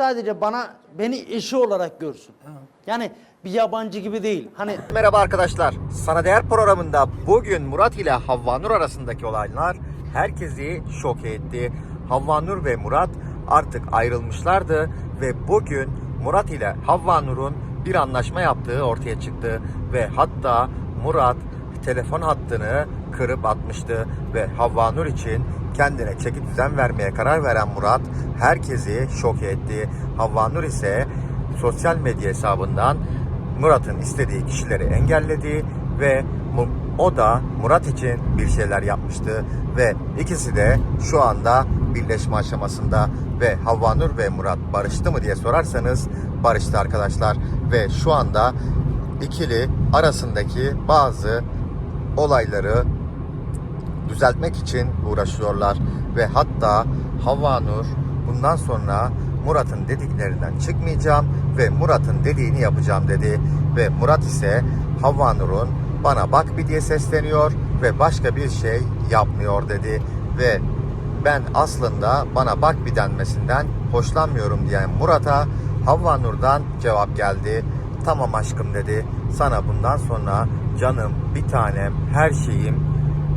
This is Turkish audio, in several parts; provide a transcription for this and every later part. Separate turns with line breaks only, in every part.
sadece bana beni eşi olarak görsün. Yani bir yabancı gibi değil. Hani
Merhaba arkadaşlar. Sana Değer programında bugün Murat ile Havva Nur arasındaki olaylar herkesi şok etti. Havva Nur ve Murat artık ayrılmışlardı ve bugün Murat ile Havva Nur'un bir anlaşma yaptığı ortaya çıktı ve hatta Murat telefon hattını kırıp atmıştı ve Havva Nur için kendine çeki düzen vermeye karar veren Murat herkesi şok etti. Havva Nur ise sosyal medya hesabından Murat'ın istediği kişileri engelledi ve o da Murat için bir şeyler yapmıştı ve ikisi de şu anda birleşme aşamasında ve Havva Nur ve Murat barıştı mı diye sorarsanız barıştı arkadaşlar ve şu anda ikili arasındaki bazı olayları düzeltmek için uğraşıyorlar ve hatta Havva Nur bundan sonra Murat'ın dediklerinden çıkmayacağım ve Murat'ın dediğini yapacağım dedi ve Murat ise Havva Nur'un bana bak bir diye sesleniyor ve başka bir şey yapmıyor dedi ve ben aslında bana bak bir denmesinden hoşlanmıyorum diyen Murat'a Havva Nur'dan cevap geldi. Tamam aşkım dedi. Sana bundan sonra canım, bir tanem, her şeyim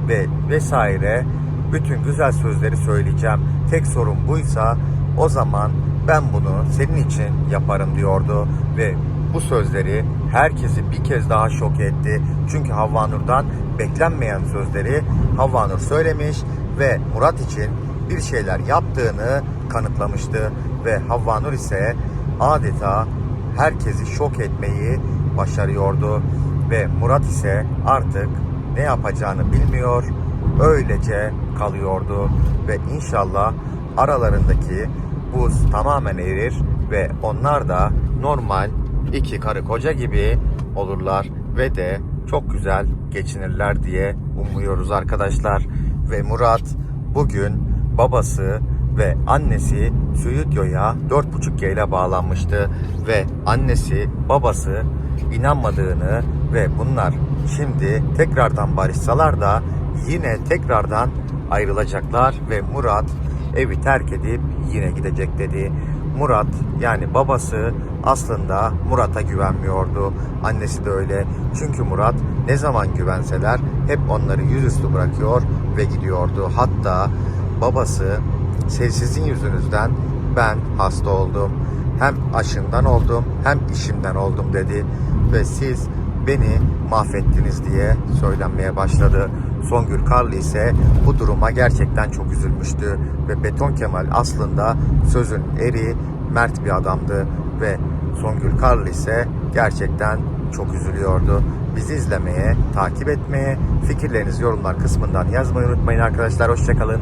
ve vesaire bütün güzel sözleri söyleyeceğim. Tek sorun buysa o zaman ben bunu senin için yaparım diyordu ve bu sözleri herkesi bir kez daha şok etti. Çünkü Havva Nur'dan beklenmeyen sözleri Havva Nur söylemiş ve Murat için bir şeyler yaptığını kanıtlamıştı ve Havva Nur ise adeta herkesi şok etmeyi başarıyordu ve Murat ise artık ne yapacağını bilmiyor, öylece kalıyordu ve inşallah aralarındaki buz tamamen erir ve onlar da normal iki karı koca gibi olurlar ve de çok güzel geçinirler diye umuyoruz arkadaşlar. Ve Murat bugün babası ve annesi stüdyoya 4.5G ile bağlanmıştı ve annesi babası inanmadığını ve bunlar şimdi tekrardan barışsalar da yine tekrardan ayrılacaklar ve Murat evi terk edip yine gidecek dedi. Murat yani babası aslında Murat'a güvenmiyordu. Annesi de öyle. Çünkü Murat ne zaman güvenseler hep onları yüzüstü bırakıyor ve gidiyordu. Hatta babası "Siz- sizin yüzünüzden ben hasta oldum. Hem aşından oldum hem işimden oldum dedi. Ve siz beni mahvettiniz diye söylenmeye başladı. Songül Karlı ise bu duruma gerçekten çok üzülmüştü ve Beton Kemal aslında sözün eri, mert bir adamdı ve Songül Karlı ise gerçekten çok üzülüyordu. Bizi izlemeye, takip etmeye, fikirlerinizi yorumlar kısmından yazmayı unutmayın arkadaşlar. Hoşçakalın.